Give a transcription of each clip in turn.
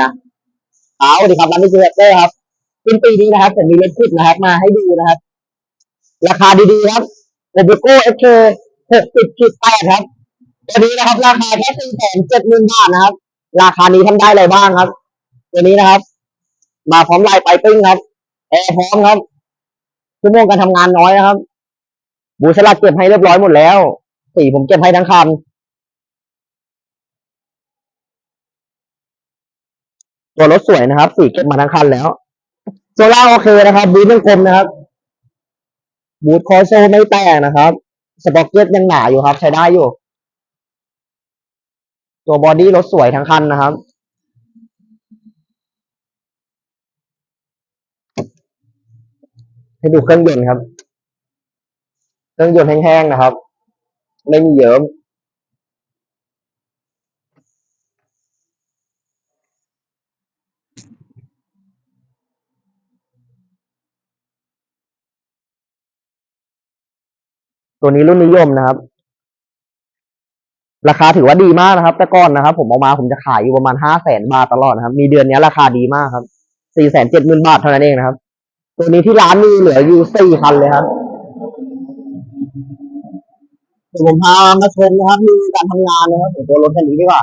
อะเอาดีครับร้านมิสเตอร์เต้ครับสิ้นปีนี้นะครับผมมีรถขุดนะครับ มาให้ดูนะครับ ราคาดีๆครับโอเบโก้เอฟเคหกสิบจุดแปดครับตัวนี้นะครับ ราคาแค่สี่แสนเจ็ดหมื่นบาทนะครับ ราคานี้ทำได้อะไรบ้างครับ ตัวนี้นะครับ มาพร้อมลายไปปิ้งครับแอร์พร้อมครับชั่วโมงการทำงานน้อยนะครับ บูชลัดเก็บให้เรียบร้อยหมดแล้ว สีผมเก็บให้ทั้งคัน ตัวรถสวยนะครับ สีเก็บมาทั้งคันแล้ว โซล่าโอเคนะครับ บูทยังกลมนะครับ บูทคอโซไม่แตกนะครับ สปอกเก็ตยังหนาอยู่ครับ ใช้ได้อยู่ ตัวบอดี้รถสวยทั้งคันนะครับให้ดูเครื่องยนต์ครับ เครื่องยนต์แห้งๆนะครับ ไม่มีเยิ้ม ตัวนี้รุ่นนิยมนะครับ ราคาถือว่าดีมากนะครับ แต่ก่อนนะครับ ผมเอามาผมจะขายอยู่ประมาณห้าแสนบาทตลอดนะครับ มีเดือนนี้ราคาดีมากครับสี่แสนเจ็ดหมื่นบาทเท่านั้นเองนะครับ ตัวนี้ที่ร้านมีเหลืออยู่สี่คันเลยครับเดี๋ยวผมพามาชมนะครับมีการทำงานนะครับของตัวรถคันนี้ดีกว่า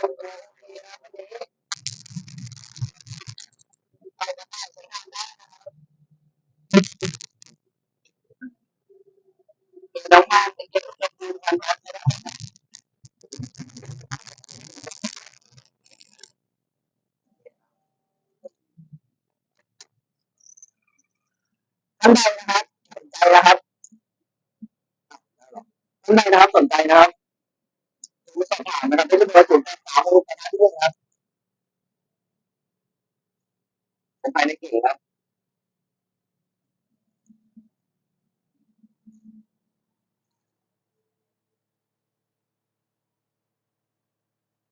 ท่านใดนะครับสนใจนะครับท่านใดนะครับสนใจนะครับ ผมสอบถานนะครับที่เบอร์ศูนย์แปดสามรูปดห้าที่หนึ่งครับผมไปในเก่งครับ